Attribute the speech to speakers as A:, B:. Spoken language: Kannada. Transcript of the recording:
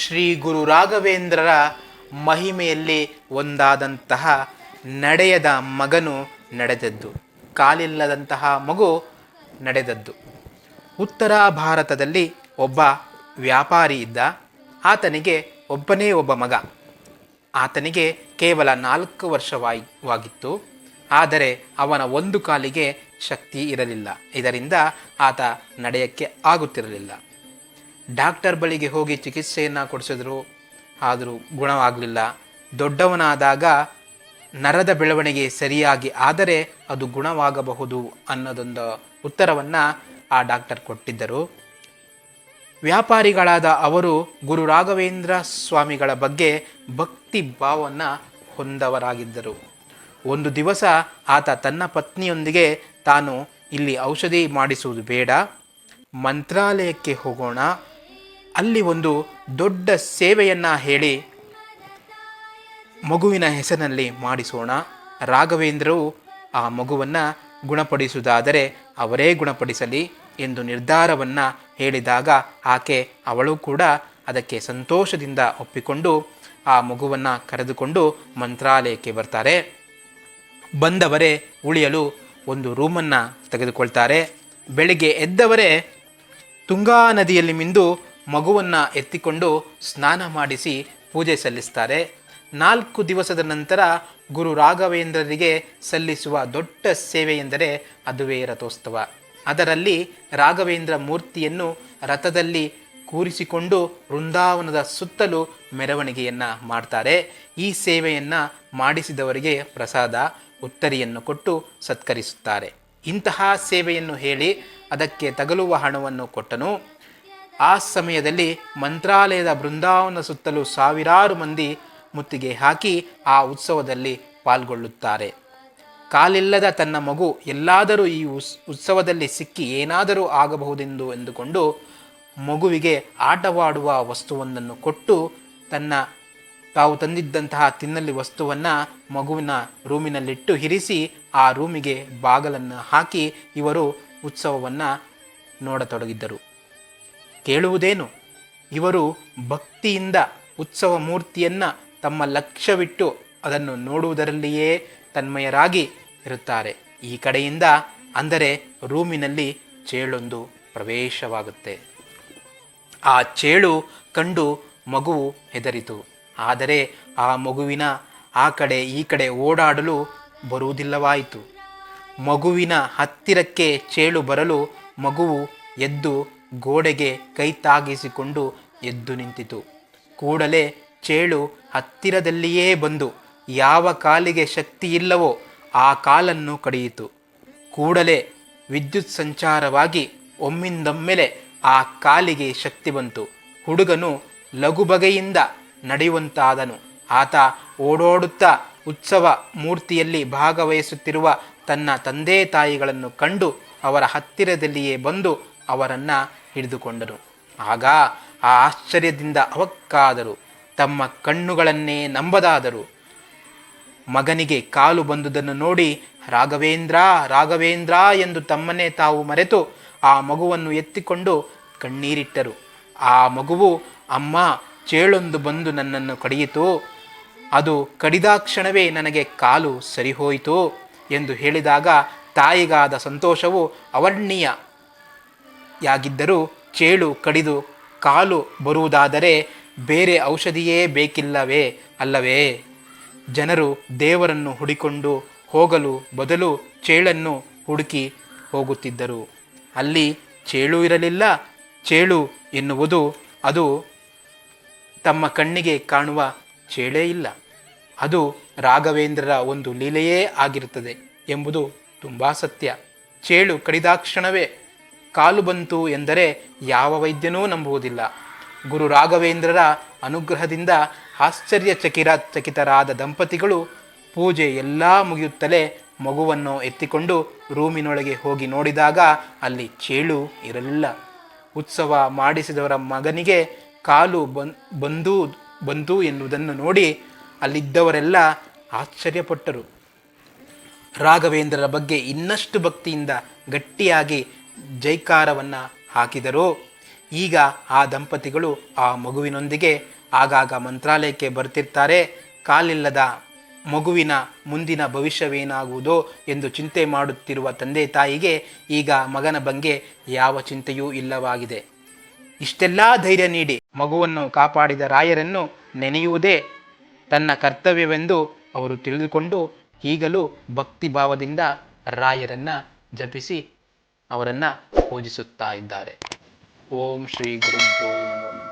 A: ಶ್ರೀ ಗುರು ರಾಘವೇಂದ್ರರ ಮಹಿಮೆಯಲ್ಲಿ ಒಂದಾದಂತಹ ನಡೆಯದ ಮಗನು ನಡೆದದ್ದು. ಕಾಲಿಲ್ಲದಂತಹ ಮಗು ನಡೆದದ್ದು. ಉತ್ತರ ಭಾರತದಲ್ಲಿ ಒಬ್ಬ ವ್ಯಾಪಾರಿ ಇದ್ದ. ಆತನಿಗೆ ಒಬ್ಬನೇ ಒಬ್ಬ ಮಗ. ಆತನಿಗೆ ಕೇವಲ ನಾಲ್ಕು ವರ್ಷವಾಗಿತ್ತು ಆದರೆ ಅವನ ಒಂದು ಕಾಲಿಗೆ ಶಕ್ತಿ ಇರಲಿಲ್ಲ. ಇದರಿಂದ ಆತ ನಡೆಯಕ್ಕೆ ಆಗುತ್ತಿರಲಿಲ್ಲ. ಡಾಕ್ಟರ್ ಬಳಿಗೆ ಹೋಗಿ ಚಿಕಿತ್ಸೆಯನ್ನು ಕೊಡಿಸಿದ್ರು. ಆದರೂ ಗುಣವಾಗಲಿಲ್ಲ. ದೊಡ್ಡವನಾದಾಗ ನರದ ಬೆಳವಣಿಗೆ ಸರಿಯಾಗಿ ಆದರೆ ಅದು ಗುಣವಾಗಬಹುದು ಅನ್ನೋದೊಂದು ಉತ್ತರವನ್ನು ಆ ಡಾಕ್ಟರ್ ಕೊಟ್ಟಿದ್ದರು. ವ್ಯಾಪಾರಿಗಳಾದ ಅವರು ಗುರು ರಾಘವೇಂದ್ರ ಸ್ವಾಮಿಗಳ ಬಗ್ಗೆ ಭಕ್ತಿ ಭಾವವನ್ನು ಹೊಂದವರಾಗಿದ್ದರು. ಒಂದು ದಿವಸ ಆತ ತನ್ನ ಪತ್ನಿಯೊಂದಿಗೆ, ತಾನು ಇಲ್ಲಿ ಔಷಧಿ ಮಾಡಿಸುವುದು ಬೇಡ, ಮಂತ್ರಾಲಯಕ್ಕೆ ಹೋಗೋಣ ಅಲ್ಲಿ ಒಂದು ದೊಡ್ಡ ಸೇವೆಯನ್ನು ಹೇಳಿ ಮಗುವಿನ ಹೆಸರಿನಲ್ಲಿ ಮಾಡಿಸೋಣ. ರಾಘವೇಂದ್ರವು ಆ ಮಗುವನ್ನು ಗುಣಪಡಿಸುವುದಾದರೆ ಅವರೇ ಗುಣಪಡಿಸಲಿ ಎಂದು ನಿರ್ಧಾರವನ್ನು ಹೇಳಿದಾಗ ಆಕೆ, ಅವಳು ಕೂಡ ಅದಕ್ಕೆ ಸಂತೋಷದಿಂದ ಒಪ್ಪಿಕೊಂಡು ಆ ಮಗುವನ್ನು ಕರೆದುಕೊಂಡು ಮಂತ್ರಾಲಯಕ್ಕೆ ಬರ್ತಾರೆ. ಬಂದವರೇ ಉಳಿಯಲು ಒಂದು ರೂಮನ್ನು ತೆಗೆದುಕೊಳ್ತಾರೆ. ಬೆಳಿಗ್ಗೆ ಎದ್ದವರೇ ತುಂಗಾ ನದಿಯಲ್ಲಿ ಮಿಂದು ಮಗುವನ್ನು ಎತ್ತಿಕೊಂಡು ಸ್ನಾನ ಮಾಡಿಸಿ ಪೂಜೆ ಸಲ್ಲಿಸ್ತಾರೆ. ನಾಲ್ಕು ದಿವಸದ ನಂತರ ಗುರು ರಾಘವೇಂದ್ರರಿಗೆ ಸಲ್ಲಿಸುವ ದೊಡ್ಡ ಸೇವೆ ಎಂದರೆ ಅದುವೇ ರಥೋತ್ಸವ. ಅದರಲ್ಲಿ ರಾಘವೇಂದ್ರ ಮೂರ್ತಿಯನ್ನು ರಥದಲ್ಲಿ ಕೂರಿಸಿಕೊಂಡು ವೃಂದಾವನದ ಸುತ್ತಲೂ ಮೆರವಣಿಗೆಯನ್ನು ಮಾಡ್ತಾರೆ. ಈ ಸೇವೆಯನ್ನು ಮಾಡಿಸಿದವರಿಗೆ ಪ್ರಸಾದ, ಉತ್ತರಿಯನ್ನು ಕೊಟ್ಟು ಸತ್ಕರಿಸುತ್ತಾರೆ. ಇಂತಹ ಸೇವೆಯನ್ನು ಹೇಳಿ ಅದಕ್ಕೆ ತಗಲುವ ಹಣವನ್ನು ಕೊಟ್ಟನು. ಆ ಸಮಯದಲ್ಲಿ ಮಂತ್ರಾಲಯದ ಬೃಂದಾವನ ಸುತ್ತಲೂ ಸಾವಿರಾರು ಮಂದಿ ಮುತ್ತಿಗೆ ಹಾಕಿ ಆ ಉತ್ಸವದಲ್ಲಿ ಪಾಲ್ಗೊಳ್ಳುತ್ತಾರೆ. ಕಾಲಿಲ್ಲದ ತನ್ನ ಮಗು ಎಲ್ಲಾದರೂ ಈ ಉತ್ಸವದಲ್ಲಿ ಸಿಕ್ಕಿ ಏನಾದರೂ ಆಗಬಹುದೆಂದು ಎಂದುಕೊಂಡು ಮಗುವಿಗೆ ಆಟವಾಡುವ ವಸ್ತುವೊಂದನ್ನು ಕೊಟ್ಟು ತನ್ನ ತಾವು ತಂದಿದ್ದಂತಹ ತಿನ್ನಲಿ ವಸ್ತುವನ್ನು ಮಗುವಿನ ರೂಮಿನಲ್ಲಿಟ್ಟು ಹಿರಿಸಿ ಆ ರೂಮಿಗೆ ಬಾಗಲನ್ನು ಹಾಕಿ ಇವರು ಉತ್ಸವವನ್ನು ನೋಡತೊಡಗಿದ್ದರು. ಕೇಳುವುದೇನು? ಇವರು ಭಕ್ತಿಯಿಂದ ಉತ್ಸವ ಮೂರ್ತಿಯನ್ನು ತಮ್ಮ ಲಕ್ಷ್ಯವಿಟ್ಟು ಅದನ್ನು ನೋಡುವುದರಲ್ಲಿಯೇ ತನ್ಮಯರಾಗಿ ಇರುತ್ತಾರೆ. ಈ ಕಡೆಯಿಂದ ಅಂದರೆ ರೂಮಿನಲ್ಲಿ ಚೇಳೊಂದು ಪ್ರವೇಶವಾಗುತ್ತೆ. ಆ ಚೇಳು ಕಂಡು ಮಗುವು ಹೆದರಿತು. ಆದರೆ ಆ ಮಗುವಿನ ಆ ಕಡೆ ಈ ಕಡೆ ಓಡಾಡಲು ಬರುವುದಿಲ್ಲವಾಯಿತು. ಮಗುವಿನ ಹತ್ತಿರಕ್ಕೆ ಚೇಳು ಬರಲು ಮಗುವು ಎದ್ದು ಗೋಡೆಗೆ ಕೈ ತಾಗಿಸಿಕೊಂಡು ಎದ್ದು ನಿಂತಿತು. ಕೂಡಲೇ ಚೇಳು ಹತ್ತಿರದಲ್ಲಿಯೇ ಬಂದು, ಯಾವ ಕಾಲಿಗೆ ಶಕ್ತಿ ಇಲ್ಲವೋ ಆ ಕಾಲನ್ನು ಕಡಿಯಿತು. ಕೂಡಲೇ ವಿದ್ಯುತ್ ಸಂಚಾರವಾಗಿ ಒಮ್ಮಿಂದೊಮ್ಮೆಲೆ ಆ ಕಾಲಿಗೆ ಶಕ್ತಿ ಬಂತು. ಹುಡುಗನು ಲಘುಬಗೆಯಿಂದ ನಡೆಯುವಂತಾದನು. ಆತ ಓಡೋಡುತ್ತಾ ಉತ್ಸವ ಮೂರ್ತಿಯಲ್ಲಿ ಭಾಗವಹಿಸುತ್ತಿರುವ ತನ್ನ ತಂದೆ ತಾಯಿಗಳನ್ನು ಕಂಡು ಅವರ ಹತ್ತಿರದಲ್ಲಿಯೇ ಬಂದು ಅವರನ್ನು ಹಿಡಿದುಕೊಂಡರು. ಆಗ ಆ ಆಶ್ಚರ್ಯದಿಂದ ಅವಕ್ಕಾದರು. ತಮ್ಮ ಕಣ್ಣುಗಳನ್ನೇ ನಂಬದಾದರು. ಮಗನಿಗೆ ಕಾಲು ಬಂದುದನ್ನು ನೋಡಿ, ರಾಘವೇಂದ್ರ ರಾಘವೇಂದ್ರ ಎಂದು ತಮ್ಮನ್ನೇ ತಾವು ಮರೆತು ಆ ಮಗುವನ್ನು ಎತ್ತಿಕೊಂಡು ಕಣ್ಣೀರಿಟ್ಟರು. ಆ ಮಗುವು, ಅಮ್ಮ, ಚೇಳೊಂದು ಬಂದು ನನ್ನನ್ನು ಕಡಿಯಿತು. ಅದು ಕಡಿದಾಕ್ಷಣವೇ ನನಗೆ ಕಾಲು ಸರಿಹೋಯಿತು ಎಂದು ಹೇಳಿದಾಗ ತಾಯಿಗಾದ ಸಂತೋಷವು ಅವರ್ಣೀಯ ಯಾಗಿದ್ದರೂ ಚೇಳು ಕಡಿದು, ಕಾಲು ಬರುವುದಾದರೆ ಬೇರೆ ಔಷಧಿಯೇ ಬೇಕಿಲ್ಲವೇ ಅಲ್ಲವೇ? ಜನರು ದೇವರನ್ನು ಹುಡಿಕೊಂಡು ಹೋಗಲು ಬದಲು ಚೇಳನ್ನು ಹುಡುಕಿ ಹೋಗುತ್ತಿದ್ದರು. ಅಲ್ಲಿ ಚೇಳು ಇರಲಿಲ್ಲ, ಚೇಳು ಎನ್ನುವುದು ಅದು ತಮ್ಮ ಕಣ್ಣಿಗೆ ಕಾಣುವ ಚೇಳೇ ಇಲ್ಲ. ಅದು ರಾಘವೇಂದ್ರರ ಒಂದು ಲೀಲೆಯೇ ಆಗಿರುತ್ತದೆ ಎಂಬುದು ತುಂಬ ಸತ್ಯ. ಚೇಳು ಕಡಿದಾಕ್ಷಣವೇ ಕಾಲು ಬಂತು ಎಂದರೆ ಯಾವ ವೈದ್ಯನೂ ನಂಬುವುದಿಲ್ಲ. ಗುರು ರಾಘವೇಂದ್ರರ ಅನುಗ್ರಹದಿಂದ ಆಶ್ಚರ್ಯಚಕಿರ ಚಕಿತರಾದ ದಂಪತಿಗಳು ಪೂಜೆ ಎಲ್ಲ ಮುಗಿಯುತ್ತಲೇ ಮಗುವನ್ನು ಎತ್ತಿಕೊಂಡು ರೂಮಿನೊಳಗೆ ಹೋಗಿ ನೋಡಿದಾಗ ಅಲ್ಲಿ ಚೇಳು ಇರಲಿಲ್ಲ. ಉತ್ಸವ ಮಾಡಿಸಿದವರ ಮಗನಿಗೆ ಕಾಲು ಬನ್ ಬಂದು, ಬಂತು ಎನ್ನುವುದನ್ನು ನೋಡಿ ಅಲ್ಲಿದ್ದವರೆಲ್ಲ ಆಶ್ಚರ್ಯಪಟ್ಟರು. ರಾಘವೇಂದ್ರರ ಬಗ್ಗೆ ಇನ್ನಷ್ಟು ಭಕ್ತಿಯಿಂದ ಗಟ್ಟಿಯಾಗಿ ಜೈಕಾರವನ್ನು ಹಾಕಿದರು, ಈಗ ಆ ದಂಪತಿಗಳು ಆ ಮಗುವಿನೊಂದಿಗೆ ಆಗಾಗ ಮಂತ್ರಾಲಯಕ್ಕೆ ಬರ್ತಿರ್ತಾರೆ. ಕಾಲಿಲ್ಲದ ಮಗುವಿನ ಮುಂದಿನ ಭವಿಷ್ಯವೇನಾಗುವುದೋ ಎಂದು ಚಿಂತೆ ಮಾಡುತ್ತಿರುವ ತಂದೆ ತಾಯಿಗೆ ಈಗ ಮಗನ ಬಗ್ಗೆ ಯಾವ ಚಿಂತೆಯೂ ಇಲ್ಲವಾಗಿದೆ. ಇಷ್ಟೆಲ್ಲ ಧೈರ್ಯ ನೀಡಿ ಮಗುವನ್ನು ಕಾಪಾಡಿದ ರಾಯರನ್ನು ನೆನೆಯುವುದೇ ತನ್ನ ಕರ್ತವ್ಯವೆಂದು ಅವರು ತಿಳಿದುಕೊಂಡು ಈಗಲೂ ಭಕ್ತಿಭಾವದಿಂದ ರಾಯರನ್ನು ಜಪಿಸಿ ಅವರನ್ನು ಪೂಜಿಸುತ್ತಾ ಇದ್ದಾರೆ. ಓಂ ಶ್ರೀ ಗುರುಭ್ಯೋ ನಮಃ.